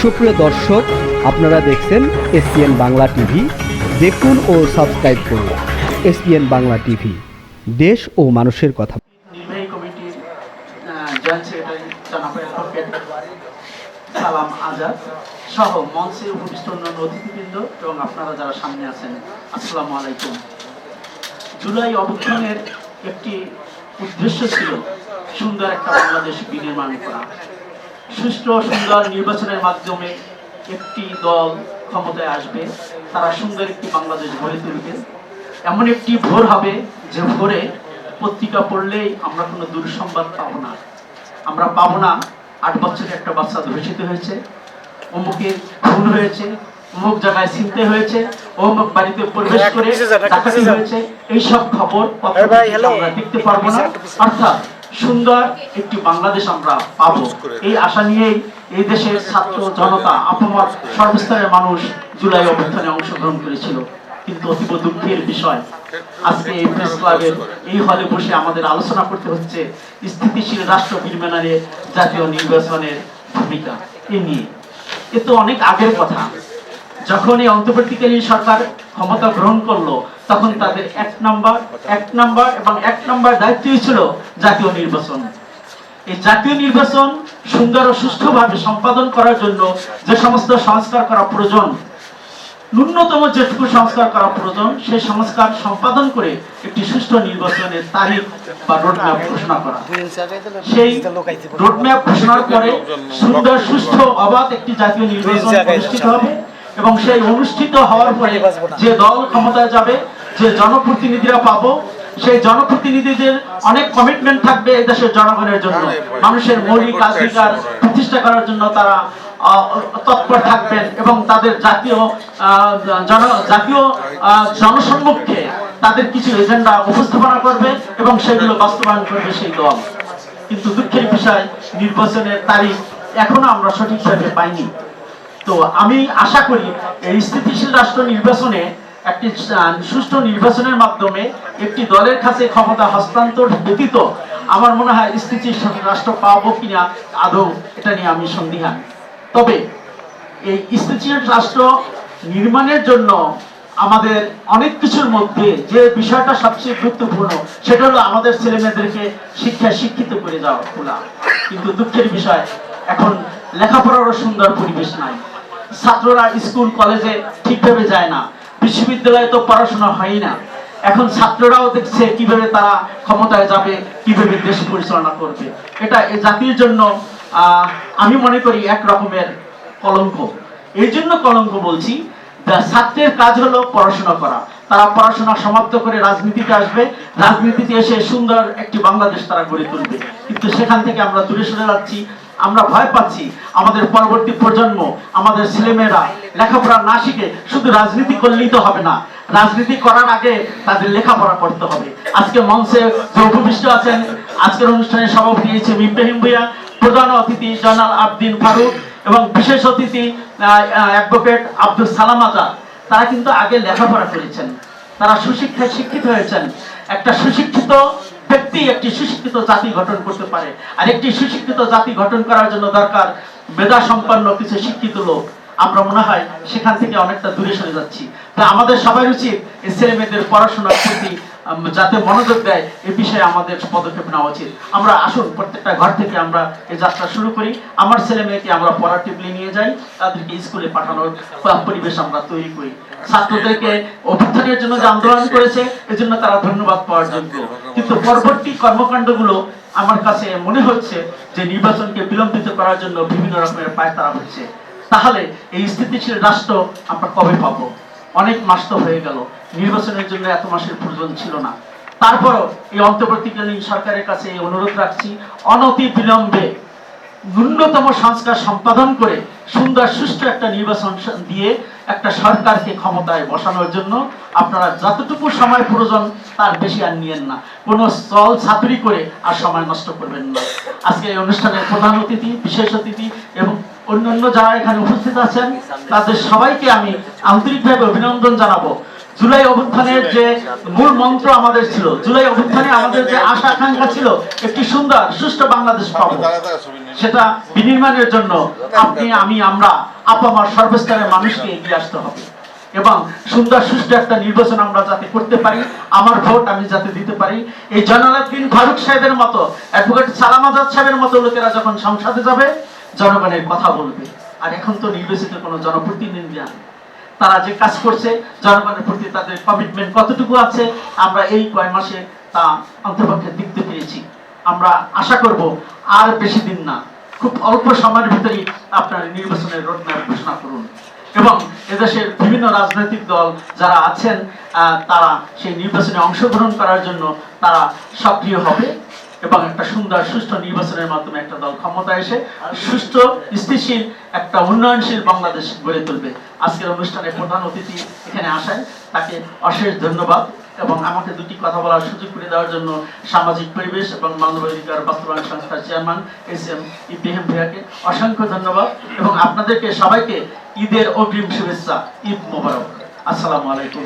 সুপ্রিয় দর্শক, আপনারা দেখছেন এসপিএন বাংলা টিভি। দেখুন ও সাবস্ক্রাইব করুন এসপিএন বাংলা টিভি। দেশ ও মানুষের কথা। সালাম আজাদ সহ মঞ্চে উপবিষ্ট অন্যান্য অতিথিবৃন্দ এবং আপনারা যারা সামনে আছেন, আসসালামু আলাইকুম। জুলাই অভ্যুত্থানের একটি উদ্দেশ্য ছিল সুন্দর একটা বাংলাদেশ বিনির্মাণ করা। সুষ্ঠু সুন্দর নির্বাচনের মাধ্যমে একটি দল ক্ষমতায় আসবে তারা সুন্দর একটি বাংলাদেশ গড়ে তুলবে। এমন একটি ভোর হবে যে ভোরে পত্রিকা পড়লেই আমরা কোনো দুঃসংবাদ পাবো না। আমরা পাবো না আট বছরের একটা বাচ্চা ধর্ষিত হয়েছে অমুকের খুন হয়েছে অমুক জায়গায় ছিনতে হয়েছে অমুক বাড়িতে প্রবেশ করে ডাকাতি হয়েছে এইসব খবর আমরা দেখতে পারব না। অর্থাৎ সুন্দর একটি বাংলাদেশ আমরা পাবো। এই আশা নিয়েই এই দেশের ছাত্র জনতা আপামর সর্বস্তরের মানুষ জুলাই অভ্যুত্থানে অংশগ্রহণ করেছিল। কিন্তু অতীব দুঃখের বিষয় আজকে এই প্রেস ক্লাবের এই হলে বসে আমাদের আলোচনা করতে হচ্ছে স্থিতিশীল রাষ্ট্র নির্মাণে জাতীয় নির্বাচনের ভূমিকা। এ নিয়ে। এ তো অনেক আগের কথা। যখন এই অন্তর্বর্তীকালীন সরকার ক্ষমতা গ্রহণ করল, তখন তাদের এক নাম্বার এক নাম্বার এবং এক নাম্বার দায়িত্বই ছিল জাতীয় নির্বাচন। এই জাতীয় নির্বাচন সুন্দর ও সুষ্ঠুভাবে সম্পাদন করার জন্য যে সমস্ত সংস্কার করা প্রয়োজন, ন্যূনতম যেটুকু সংস্কার করা প্রয়োজন, সেই সংস্কার সম্পাদন করে একটি সুষ্ঠু নির্বাচনের তারিখ বা রোডম্যাপ ঘোষণা করা। সেই রোডম্যাপ ঘোষণার পরে সুন্দর, সুষ্ঠু, অবাধ একটি জাতীয় নির্বাচন অনুষ্ঠিত হবে। এবং সেই অনুষ্ঠিত হওয়ার পরে যে দল ক্ষমতায় যাবে যে জনপ্রতিনিধিরা পাবো সেই জনপ্রতিনিধিদের অনেক কমিটমেন্ট থাকবে এই দেশের জনগণের জন্য। মানুষের মৌলিক অধিকার প্রতিষ্ঠা করার জন্য তারা তৎপর থাকবেন এবং তাদের জাতীয় জন জাতীয় জনসম্মুখে তাদের কিছু এজেন্ডা উপস্থাপনা করবে এবং সেগুলো বাস্তবায়ন করবে সেই দল। কিন্তু দুঃখের বিষয় নির্বাচনের তারিখ এখনও আমরা সঠিকভাবে পাইনি। তো আমি আশা করি এই স্থিতিশীল রাষ্ট্র নির্বাচনে একটি সুষ্ঠু নির্বাচনের মাধ্যমে একটি দলের কাছে ক্ষমতা হস্তান্তর ব্যতীত আমার মনে হয় স্থিতিশীল রাষ্ট্র পাবো কিনা আদৌ এটা নিয়ে আমি সন্দিহান। তবে এই স্থিতিশীল রাষ্ট্র নির্মাণের জন্য আমাদের অনেক কিছুর মধ্যে যে বিষয়টা সবচেয়ে গুরুত্বপূর্ণ, সেটা হলো আমাদের ছেলে মেয়েদেরকে শিক্ষা শিক্ষিত করে যাওয়া কিন্তু দুঃখের বিষয়, এখন লেখাপড়ারও সুন্দর পরিবেশ নাই। ছাত্ররা স্কুল, কলেজে ঠিকভাবে যায় না। বিশ্ববিদ্যালয়ে তো পড়াশোনা হয় না। এখন ছাত্ররাও দেখছে কীভাবে তারা ক্ষমতায় যাবে, কীভাবে দেশ পরিচালনা করবে। এটা জাতির জন্য আমি মনে করি এক রকমের কলঙ্ক। এই জন্য কলঙ্ক বলছি ছাত্রের কাজ হলো পড়াশোনা করা। তারা পড়াশোনা সমাপ্ত করে রাজনীতিতে আসবে। রাজনীতিতে এসে সুন্দর একটি বাংলাদেশ তারা গড়ে তুলবে। কিন্তু সেখান থেকে আমরা দূরে সরে যাচ্ছি। আমরা ভয় পাচ্ছি। আমাদের পরবর্তী প্রজন্ম, আমাদের ছেলেমেয়েরা লেখাপড়া না শিখে শুধু রাজনীতি করলেই তো হবে না। রাজনীতি করার আগে তাদের লেখাপড়া করতে হবে। আজকে মঞ্চে উপবিষ্ট আছেন, আজকের অনুষ্ঠানে সভাপতি হয়েছে ইব্রাহিম ভুইয়া, প্রধান অতিথি জনাল আবদিন ফারুক এবং বিশেষ অতিথি অ্যাডভোকেট আব্দুল সালাম আজাদ। তারা কিন্তু আগে লেখাপড়া করেছেন। তারা সুশিক্ষায় শিক্ষিত হয়েছেন। একটা সুশিক্ষিত ব্যক্তি একটি সুশিক্ষিত জাতি গঠন করতে পারে। আর একটি সুশিক্ষিত জাতি গঠন করার জন্য দরকার মেধা সম্পন্ন কিছু শিক্ষিত লোক। আমরা মনে হয় সেখান থেকে অনেকটা দূরে সরে যাচ্ছি। তা আমাদের সবাই উচিত ছেলে মেয়েদের পড়াশোনার প্রতি যাতে মনোযোগ দেয়, এ বিষয়ে আমাদের পদক্ষেপ নেওয়া উচিত। আমরা আসুন, প্রত্যেকটা ঘর থেকে আমরা এই যাত্রা শুরু করি। আমার ছেলে মেয়েকে আমরা পড়ার টেবিলে নিয়ে যাই, তাদেরকে স্কুলে পাঠানোর পরিবেশ আমরা তৈরি করি। ছাত্রদেরকে অভ্যুত্থানের জন্য যে আন্দোলন করেছে, এজন্য তারা ধন্যবাদ পাওয়ার যোগ্য। কিন্তু পরবর্তী কর্মকাণ্ডগুলো আমার কাছে মনে হচ্ছে যে নির্বাচনকে বিলম্বিত করার জন্য বিভিন্ন রকমের পায় তারা হচ্ছে তাহলে এই স্থিতিশীল রাষ্ট্র আমরা কবে পাবো? অনেক মাস তো হয়ে গেল। নির্বাচনের জন্য এত মাসের প্রয়োজন ছিল না। তারপরও এই অন্তর্বর্তীকালীন সরকারের কাছে এই অনুরোধ রাখছি, অনতি বিলম্বে ন্যূনতম সংস্কার সম্পাদন করে সুন্দর সুষ্ঠু একটা নির্বাচন দিয়ে একটা সরকারকে ক্ষমতায় বসানোর জন্য আপনারা যতটুকু সময় প্রয়োজন, তার বেশি আর নিয়েন না। কোনো চল ছাত্রী করে আর সময় নষ্ট করবেন না। আজকে এই অনুষ্ঠানের প্রধান অতিথি, বিশেষ অতিথি এবং অন্যান্য যারা এখানে উপস্থিত আছেন, তাদের সবাইকে আমি আন্তরিকভাবে অভিনন্দন জানাব। জুলাই অভ্যুত্থানের যে মূল মন্ত্র আমাদের ছিল, জুলাই অভ্যুত্থানে আমাদের যে আশা আকাঙ্ক্ষা ছিল, একটি সুন্দর, সুষ্ঠু বাংলাদেশ পাবো। সেটা বিনির্মাণের জন্য আপনি, আমি, আমরা আপামার সর্বস্তরের মানুষকে এগিয়ে আসতে হবে। এবং সুন্দর, সুষ্ঠু একটা নির্বাচন আমরা যাতে করতে পারি, আমার ভোট আমি যাতে দিতে পারি। এই জনালাদ্দিন ফারুক সাহেবের মতো, অ্যাডভোকেট সালাম আজাদ সাহেবের মতো লোকেরা যখন সংসদে যাবে জনগণের কথা বলবে। আর এখন তো নির্বাচিত কোনো জনপ্রতিনিধি নেই। তারা যে কাজ করছে, জনগণের প্রতি তাদের কমিটমেন্ট কতটুকু আছে, আমরা এই কয় মাসে তা অন্তপক্ষে দেখতে পেরেছি আমরা আশা করব আর বেশি দিন না, খুব অল্প সময়ের ভিতরেই আপনার নির্বাচনের রোডম্যাপ ঘোষণা করুন। এবং এদেশের বিভিন্ন রাজনৈতিক দল যারা আছেন তারা সেই নির্বাচনে অংশগ্রহণ করার জন্য তারা সক্রিয় হবে। এবং একটা সুন্দর, সুষ্ঠু নির্বাচনের মাধ্যমে একটা দল ক্ষমতা এসে সুষ্ঠু, স্থিতিশীল, একটা উন্নয়নশীল বাংলাদেশ গড়ে তুলবে। আজকের অনুষ্ঠানের প্রধান অতিথি এখানে আসায় তাকে অশেষ ধন্যবাদ এবং আমাকে দুটি কথা বলার সুযোগ করে দেওয়ার জন্য সামাজিক পরিবেশ এবং মানবাধিকার বাস্তবায়ন সংস্থার চেয়ারম্যান এস এম ইব্রাহিম ভূঁইয়াকে অসংখ্য ধন্যবাদ এবং আপনাদেরকে সবাইকে ঈদের অগ্রিম শুভেচ্ছা, ঈদ মোবারক। আসসালামু আলাইকুম।